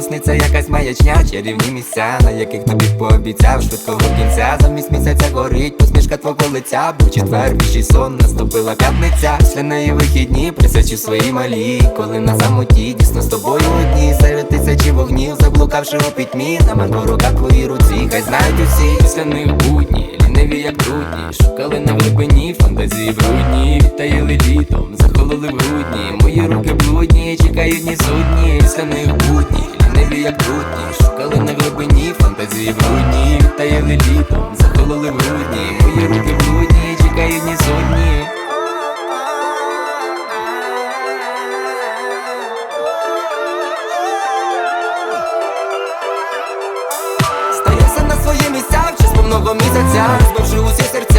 Знову якась маячня, чарівні місця, на яких тобі пообіцяв швидкого кінця. Замість місяця горить посмішка твого лиця, був четвер, більший сон, наступила п'ятниця. Після неї вихідні присячу свої малі. Коли на самоті дійсно з тобою одні серед тисячі вогнів, заблукавши у пітьмі, на мене рука твої руці, хай знають усі після них будні, ліниві як брудні, шукали на глибині фантазії брудні, відтаїли літом, захололи в грудні. Мої руки блудні, чекають ні судні, після них будні, як брудні, шукали на глибині фантазії брудні, відтаїли літом, захололи в грудні. Мої руки блудні, чекають ні судні. Стаємося на свої місця в час повного місяця Розбивши усі серця,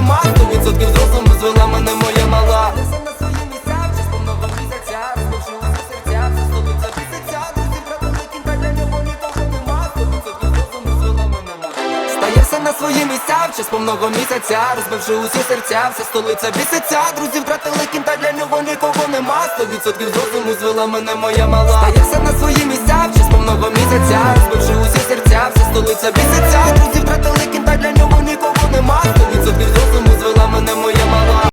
нема. Сто відсотків з звела мене моя мала. На свої місця в час повного місяця. Розбивши усі серця, вся столиця біситься. Друзі втратили кінта, для нього нікого нема. Сто відсотків з розуму звела мене моя мала. Стає все на свої місця в час повного місяця, розбивши усі серця, вся столиця біситься. Друзі втратили кінта, для нього нікого нема. Сто відсотків з розуму